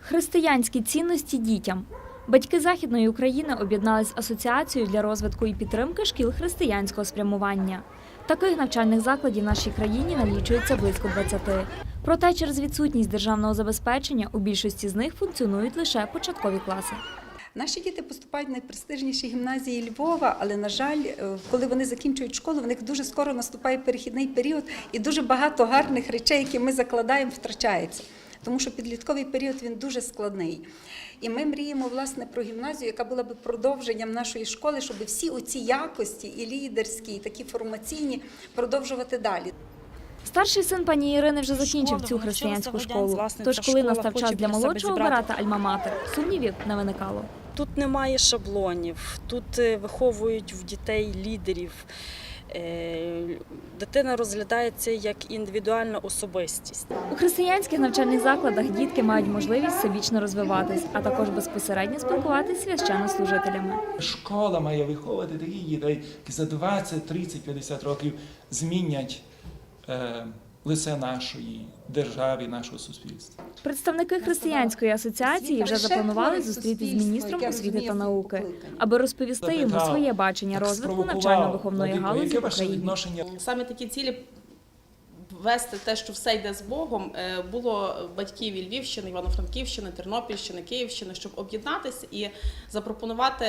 Християнські цінності дітям. Батьки Західної України об'єднались асоціацією для розвитку і підтримки шкіл християнського спрямування. Таких навчальних закладів в нашій країні налічується близько 20. Проте через відсутність державного забезпечення у більшості з них функціонують лише початкові класи. Наші діти поступають в найпрестижніші гімназії Львова, але на жаль, е, коли вони закінчують школу, в них дуже скоро наступає перехідний період, і дуже багато гарних речей, які ми закладаємо, втрачається. Тому що підлітковий період він дуже складний. І ми мріємо власне про гімназію, яка була би продовженням нашої школи, щоб всі оці якості, і лідерські, і такі формаційні продовжувати далі. Старший син пані Ірини вже закінчив цю християнську школу. Тож, коли настав час для молодшого обирати альма-матер, сумнівів не виникало. Тут немає шаблонів, тут е, виховують в дітей лідерів. Е, Дитина розглядається як індивідуальна особистість. У християнських навчальних закладах дітки мають можливість всебічно розвиватись, а також безпосередньо спілкуватися з священнослужителями. Школа має виховувати таких дітей, які за 20, 30, 50 років змінять е, лице нашої держави, нашого суспільства. Представники християнської асоціації вже запланували зустрітися з міністром освіти та науки, аби розповісти йому своє бачення розвитку навчально-виховної галузі в Україні. Саме такі цілі вести те, що все йде з Богом, е, було батьків і Львівщини, Івано-Франківщини, Тернопільщини, Київщини, щоб об'єднатися і запропонувати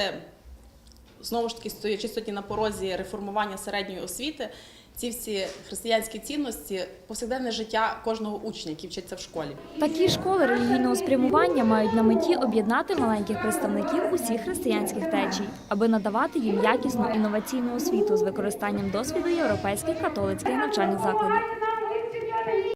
знову ж таки стоячи сьогодні на порозі реформування середньої освіти. Ці всі християнські цінності, повсякденне життя кожного учня, який вчиться в школі. Такі школи релігійного спрямування мають на меті об'єднати маленьких представників усіх християнських течій, аби надавати їм якісну інноваційну освіту з використанням досвіду європейських католицьких навчальних закладів.